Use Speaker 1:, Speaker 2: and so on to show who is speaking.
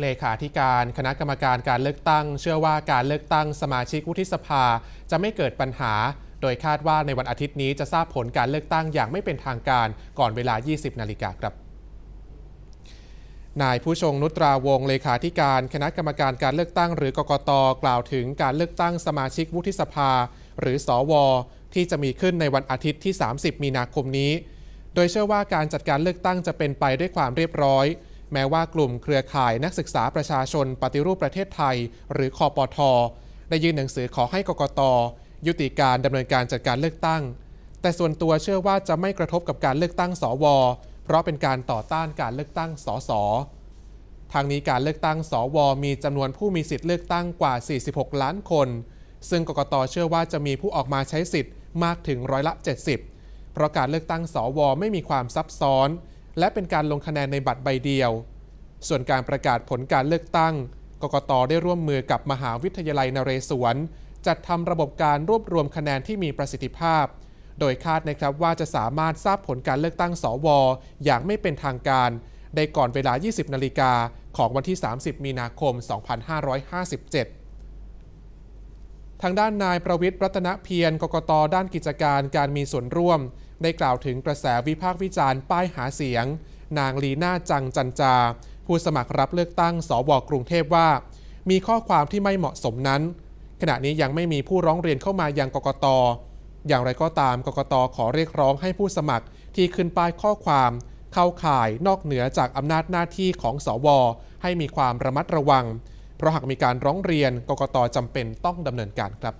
Speaker 1: เลขาธิการคณะกรรมการการเลือกตั้ง เชื่อว่าการเลือกตั้งสมาชิกวุฒิสภา จะไม่เกิดปัญหา โดยคาดว่าในวันอาทิตย์นี้จะทราบผลการเลือกตั้งอย่างไม่เป็นทางการก่อนเวลา 20 นาฬิกาครับนายผู้ชงนุตราวงเลขาธิการ คณะกรรมการการเลือกตั้ง หรือกกตกล่าวถึงการเลือกตั้งสมาชิกวุฒิสภา หรือสอวที่จะมีขึ้นในวันอาทิตย์ที่ 30 มีนาคมนี้ โดยเชื่อว่าการจัดการเลือกตั้งจะเป็นไปด้วยความเรียบร้อย แม้ว่ากลุ่มเครือข่ายนักศึกษาประชาชนปฏิรูปประเทศไทย หรือคอปทได้ยื่นหนังสือขอให้กกต ยุติการดำเนินการจัดการเลือกตั้ง แต่ส่วนตัวเชื่อว่าจะไม่กระทบกับการเลือกตั้งสว เพราะเป็นการต่อต้านการเลือกตั้งสสทางนี้การเลือกตั้งสว มีจำนวนผู้มีสิทธิ์เลือกตั้งกว่า 46 ล้านคน ซึ่งกกตเชื่อว่าจะมีผู้ออกมาใช้สิทธิ์มากถึงร้อยละ 70 เพราะการเลือกตั้งสว ไม่มีความซับซ้อน และเป็นการลงคะแนนในบัตรใบเดียว ส่วนการประกาศผลการเลือกตั้ง กกตได้ร่วมมือกับมหาวิทยาลัยนเรศวร จัดทำระบบการรวบรวมคะแนนที่มีประสิทธิภาพ โดยคาดนะครับว่าจะสามารถทราบผลการเลือกตั้งสวอย่างไม่เป็นทางการ ได้ก่อนเวลา 20 นาฬิกาของวันที่ 30 มีนาคม 2557 ทางด้านนายประวิทย์รัตนเพียรกกตด้านกิจการการมีส่วนร่วม ได้กล่าวถึงกระแสวิพากษ์วิจารณ์ป้ายหาเสียง นางลีน่าจังจันจา ผู้สมัครรับเลือกตั้งสวกรุงเทพว่า มีข้อความที่ไม่เหมาะสมนั้น ขณะนี้ยังไม่มีผู้ร้องเรียนเข้ามายังกกต อย่างไรก็ตามกกตขอเรียกร้องให้ผู้สมัครที่ขึ้นป้ายข้อความ เข้าข่ายนอกเหนือจากอำนาจหน้าที่ของสว ให้มีความระมัดระวัง ราะหากมีการร้องเรียนกกตจำเป็นต้องดำเนินการครับ